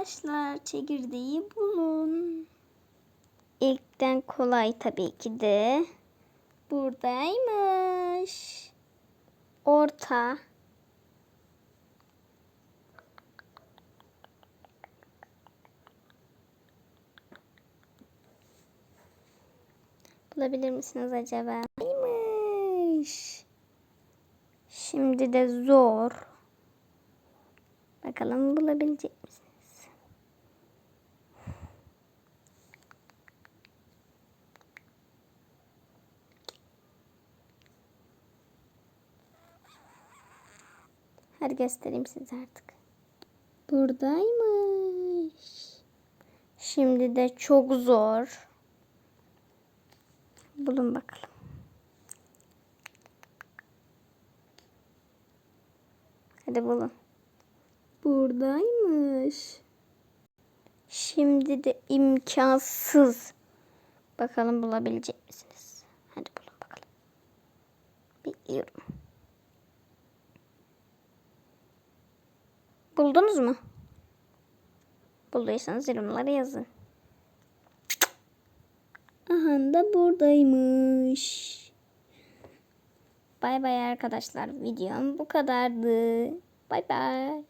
arkadaşlar çekirdeği bulun. İlkten kolay tabii ki de. Buradaymış. Orta. Bulabilir misiniz acaba? Neymiş? Şimdi de zor. Bakalım bulabilecek misiniz? Hadi göstereyim size artık. Buradaymış. Şimdi de çok zor. Bulun bakalım. Hadi bulun. Buradaymış. Şimdi de imkansız. Bakalım bulabilecek misiniz? Hadi bulun bakalım. Bekliyorum. Buldunuz mu? Bulduysanız yorumlara yazın. Aha da buradaymış. Bay bay arkadaşlar. Videom bu kadardı. Bay bay.